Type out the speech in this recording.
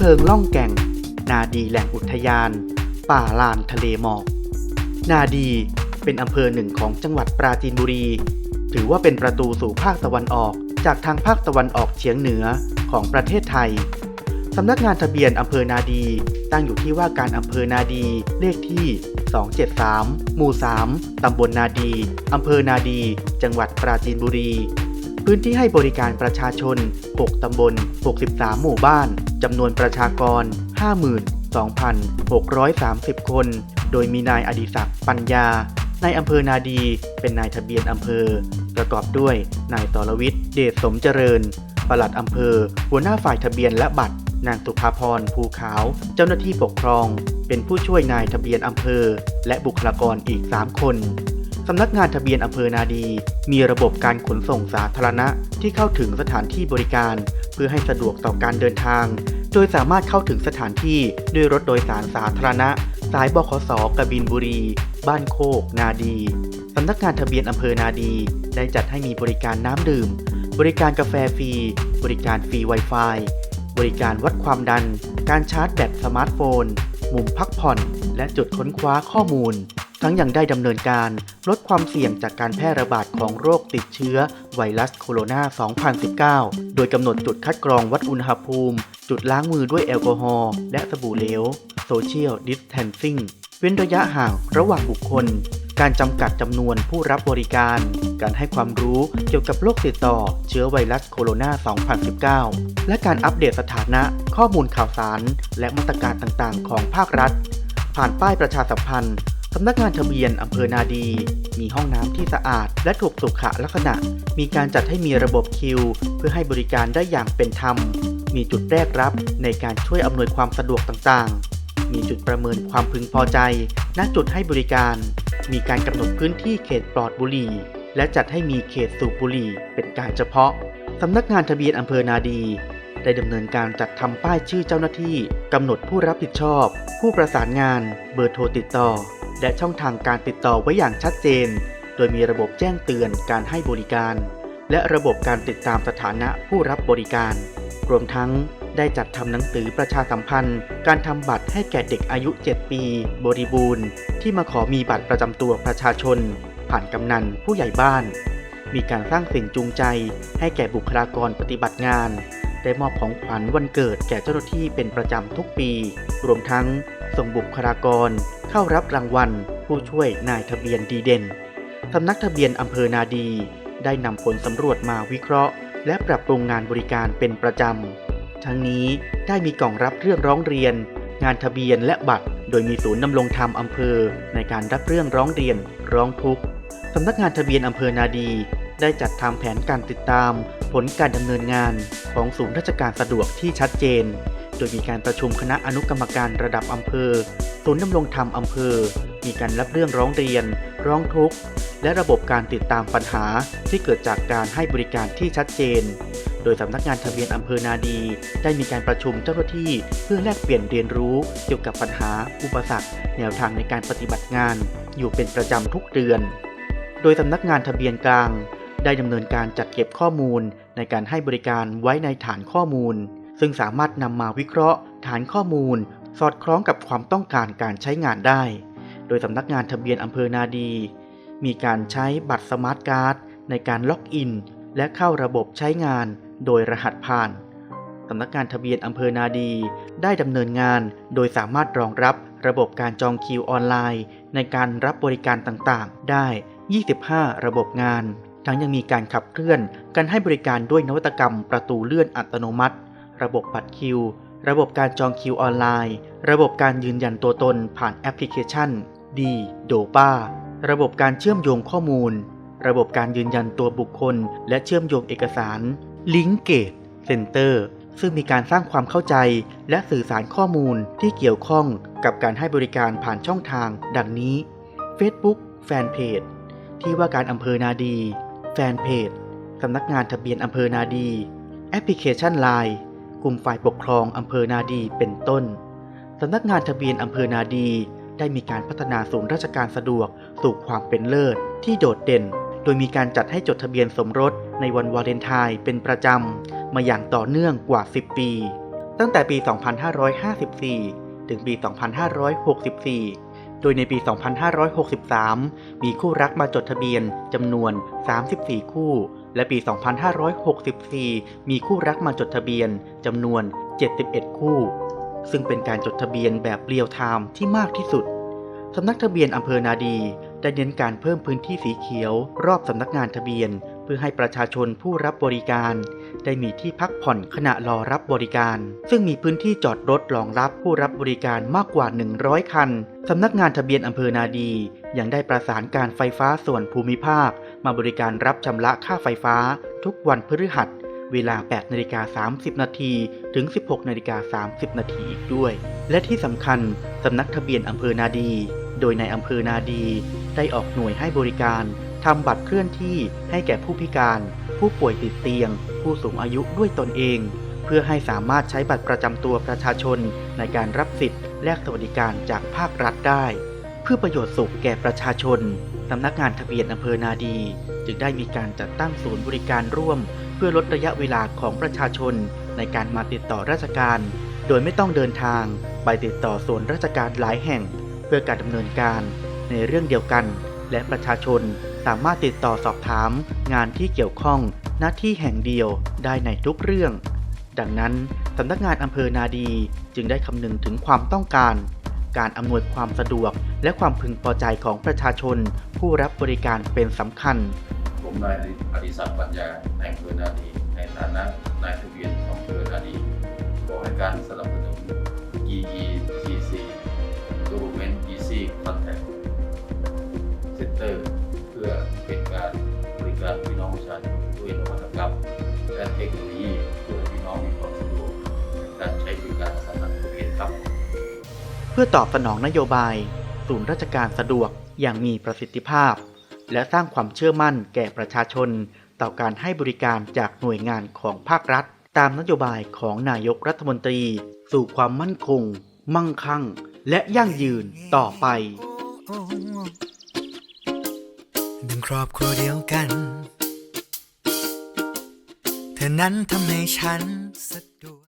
เพลิงล่องแก่ง นาดีแหล่งอุทยาน ป่าลานทะเลหมอก นาดีเป็นอำเภอหนึ่งของจังหวัดปราจีนบุรี ถือว่าเป็นประตูสู่ภาคตะวันออก จากทางภาคตะวันออกเฉียงเหนือของประเทศไทยสำนักงานทะเบียนอำเภอนาดี ตั้งอยู่ที่ว่าการอำเภอนาดีเลขที่ 273 หมู่ 3 ตำบลนาดี อำเภอนาดี จังหวัดปราจีนบุรี พื้นที่ให้บริการประชาชน 6 ตำบล 63 หมู่บ้าน จำนวนประชากร 52,630 คน โดยมีนายอดิศักดิ์ปัญญา นายอำเภอนาดี เป็นนายทะเบียนอำเภอ ประกอบด้วย นายตรวิทย์ เดชสมเจริญ ปลัดอำเภอ หัวหน้าฝ่ายทะเบียนและบัตร นางสุภาพร ภูขาว เจ้าหน้าที่ปกครอง เป็นผู้ช่วยนายทะเบียนอำเภอ และบุคลากรอีก 3 คน สำนักงานทะเบียนอำเภอนาดี มีระบบการขนส่งสาธารณะที่เข้าถึงสถานที่บริการ เพื่อให้สะดวกต่อการเดินทาง โดยสามารถเข้าถึงสถานที่ด้วยรถโดยสารสาธารณะ สายบขสกบินบุรี บ้านโคก นาดี สำนักงานทะเบียนอำเภอนาดี ได้จัดให้มีบริการน้ำดื่ม บริการกาแฟฟรี บริการฟรี Wi-Fi บริการวัดความดัน การชาร์จแบตสมาร์ทโฟน มุมพักผ่อน และจุดค้นคว้าข้อมูล ทั้งยังได้ดำเนินการลดความเสี่ยงจากการแพร่ระบาดของโรคติดเชื้อไวรัสโคโรนา 2019 โดยกำหนดจุดคัดกรองวัดอุณหภูมิ จุดล้างมือด้วยแอลกอฮอล์และสบู่เหลว Social Distancing เว้นระยะห่างระหว่างบุคคล การจำกัดจำนวนผู้รับบริการ การให้ความรู้เกี่ยวกับโรคติดต่อเชื้อไวรัสโคโรนา 2019 และการอัปเดตสถานะข้อมูลข่าวสาร และมาตรการต่างๆ ของภาครัฐ ผ่านป้ายประชาสัมพันธ์ สำนักงานทะเบียนอำเภอนาดี มีห้องน้ำที่สะอาด และถูกสุขลักษณะ มีการจัดให้มีระบบคิว เพื่อให้บริการได้อย่างเป็นธรรม มีจุดแรกรับในการช่วยอำนวยความสะดวกต่างๆ มีจุดประเมินความพึงพอใจ ณ จุดให้บริการ มีการกำหนดพื้นที่เขตปลอดบุหรี่ และจัดให้มีเขตสูบบุหรี่เป็นการเฉพาะ สำนักงานทะเบียนอำเภอนาดีได้ดำเนินการจัดทำป้ายชื่อเจ้าหน้าที่กำหนดผู้รับผิดชอบ ผู้ประสานงาน เบอร์โทรติดต่อ และช่องทางการติดต่อไว้อย่างชัดเจน โดยมีระบบแจ้งเตือนการให้บริการ และระบบการติดตามสถานะผู้รับบริการ รวมทั้งได้จัดทำหนังสือประชาสัมพันธ์ การทำบัตรให้แก่เด็กอายุ 7 ปี บริบูรณ์ ที่มาขอมีบัตรประจำตัวประชาชน ผ่านกำนันผู้ใหญ่บ้าน มีการสร้างสิ่งจูงใจ ให้แก่บุคลากรปฏิบัติงาน ได้มอบของขวัญวันเกิดแก่เจ้าหน้าที่เป็นประจำทุกปี รวมทั้งส่งบุคลากร เข้ารับรางวัล ผู้ช่วยนายทะเบียนดีเด่นสำนักทะเบียนอำเภอนาดี ได้นำผลสำรวจมาวิเคราะห์ และปรับปรุงงานบริการเป็นประจำ ทั้งนี้ได้มีกล่องรับเรื่องร้องเรียน งานทะเบียนและบัตร โดยมีศูนย์ดำรงธรรมอำเภอ ในการรับเรื่องร้องเรียน ร้องทุกข์สำนักงานทะเบียนอำเภอนาดี ได้จัดทำแผนการติดตาม ผลการดำเนินงานของศูนย์ราชการสะดวกที่ชัดเจน โดยมีการประชุมคณะอนุกรรมการระดับอำเภอศูนย์ดำรงธรรมอำเภอ มีการรับเรื่องร้องเรียน ร้องทุกข์ และระบบการติดตามปัญหาที่เกิดจากการให้บริการที่ชัดเจน โดยสำนักงานทะเบียนอำเภอนาดี ได้มีการประชุมเจ้าหน้าที่เพื่อแลกเปลี่ยนเรียนรู้เกี่ยวกับปัญหา อุปสรรค แนวทางในการปฏิบัติงาน อยู่เป็นประจำทุกเดือน โดยสำนักงานทะเบียนกลาง ได้ดำเนินการจัดเก็บข้อมูลในการให้บริการไว้ในฐานข้อมูล ซึ่งสามารถนำมาวิเคราะห์ ฐานข้อมูล สอดคล้องกับความต้องการการใช้งานได้ โดยสำนักงานทะเบียนอำเภอนาดี มีการใช้บัตรสมาร์ทการ์ดในการล็อกอิน และเข้าระบบใช้งาน โดยรหัสผ่านสำนักงานทะเบียนอำเภอนาดี ได้ดำเนินงาน โดยสามารถรองรับระบบการจองคิวออนไลน์ ในการรับบริการต่างๆ ได้ 25 ระบบงาน ทั้งยังมีการขับเคลื่อนการให้บริการด้วยนวัตกรรมประตูเลื่อนอัตโนมัติ ระบบบัตรคิว ระบบการจองคิวออนไลน์ ระบบการยืนยันตัวตนผ่านแอปพลิเคชันดีโดป้าระบบการเชื่อมโยงข้อมูล ระบบการยืนยันตัวบุคคล และเชื่อมโยงเอกสารลิงเกตเซ็นเตอร์ซึ่งมีการสร้างความเข้าใจและสื่อสารข้อมูลที่เกี่ยวข้องกับการให้บริการผ่านช่องทาง ดังนี้ Facebook แฟนเพจที่ว่าการอำเภอนาดี ฟนเพจสำนักงานทะเบียนอำเภอนาดี แอปพลิเคชัน Line กลุ่มฝ่ายปกครองอำเภอนาดีเป็นต้นสำนักงานทะเบียนอำเภอนาดี ได้มีการพัฒนาศูนย์ราชการสะดวกสู่ความเป็นเลิศ ที่โดดเด่น โดยมีการจัดให้จดทะเบียนสมรสในวันวาเลนไทน์เป็นประจำ มาอย่างต่อเนื่องกว่า 10 ปี ตั้งแต่ปี 2554 ถึงปี 2564 โดยในปี 2563 มีคู่รักมาจดทะเบียนจำนวน 34 คู่ และปี 2564 มีคู่รักมาจดทะเบียนจำนวน 71 คู่ ซึ่งเป็นการจดทะเบียนแบบเรียลไทม์ที่มากที่สุด สำนักทะเบียนอำเภอนาดีได้เน้นการเพิ่มพื้นที่สีเขียว รอบสำนักงานทะเบียน พื่อให้ประชาชนผู้รับบริการ ได้มีที่พักผ่อนขณะรอรับบริการ ซึ่งมีพื้นที่จอดรถรองรับผู้รับบริการมากกว่า 100 คัน สำนักงานทะเบียนอำเภอนาดี ยังได้ประสานการไฟฟ้าส่วนภูมิภาค มาบริการรับชำระค่าไฟฟ้า ทุกวันพฤหัสเวลา 8นาฬิกา30 นาทีถึง 16นาฬิกา30 นาทีอีกด้วย และที่สำคัญสำนักทะเบียนอำเภอนาดี โดยในอำเภอนาดี ได้ออกหน่วยให้บริการ ทำบัตรเคลื่อนที่ให้แก่ผู้พิการ ผู้ป่วยติดเตียง ผู้สูงอายุด้วยตนเอง เพื่อให้สามารถใช้บัตรประจำตัวประชาชนในการรับสิทธิ์และสวัสดิการจากภาครัฐได้ เพื่อประโยชน์สุขแก่ประชาชนสำนักงานทะเบียนอำเภอนาดี จึงได้มีการจัดตั้งศูนย์บริการร่วม เพื่อลดระยะเวลาของประชาชนในการมาติดต่อราชการ โดยไม่ต้องเดินทางไปติดต่อส่วนราชการหลายแห่ง เพื่อการดำเนินการในเรื่องเดียวกัน และประชาชนสามารถติดต่อสอบถาม งานที่เกี่ยวข้องหน้าที่แห่งเดียวได้ในทุกเรื่อง ดังนั้นสำนักงานอำเภอนาดีจึงได้คำนึงถึงความต้องการ การอำนวยความสะดวก และความพึงพอใจของประชาชน ผู้รับบริการเป็นสำคัญ ผมนายอดิศักดิ์ปัญญาในอำเภอนาดี ในฐานะนายทะเบียนอำเภอนาดีขอให้การสนับสนุน EECC Government พื่อตอบสนองนโยบาย ศูนย์ราชการสะดวกอย่างมีประสิทธิภาพ และสร้างความเชื่อมั่นแก่ประชาชน ต่อการให้บริการจากหน่วยงานของภาครัฐ ตามนโยบายของนายกรัฐมนตรี สู่ความมั่นคง มั่งคั่ง และยั่งยืนต่อไปดังครอบครัวเดียวกัน เธอนั้นทำให้ฉันสะดวก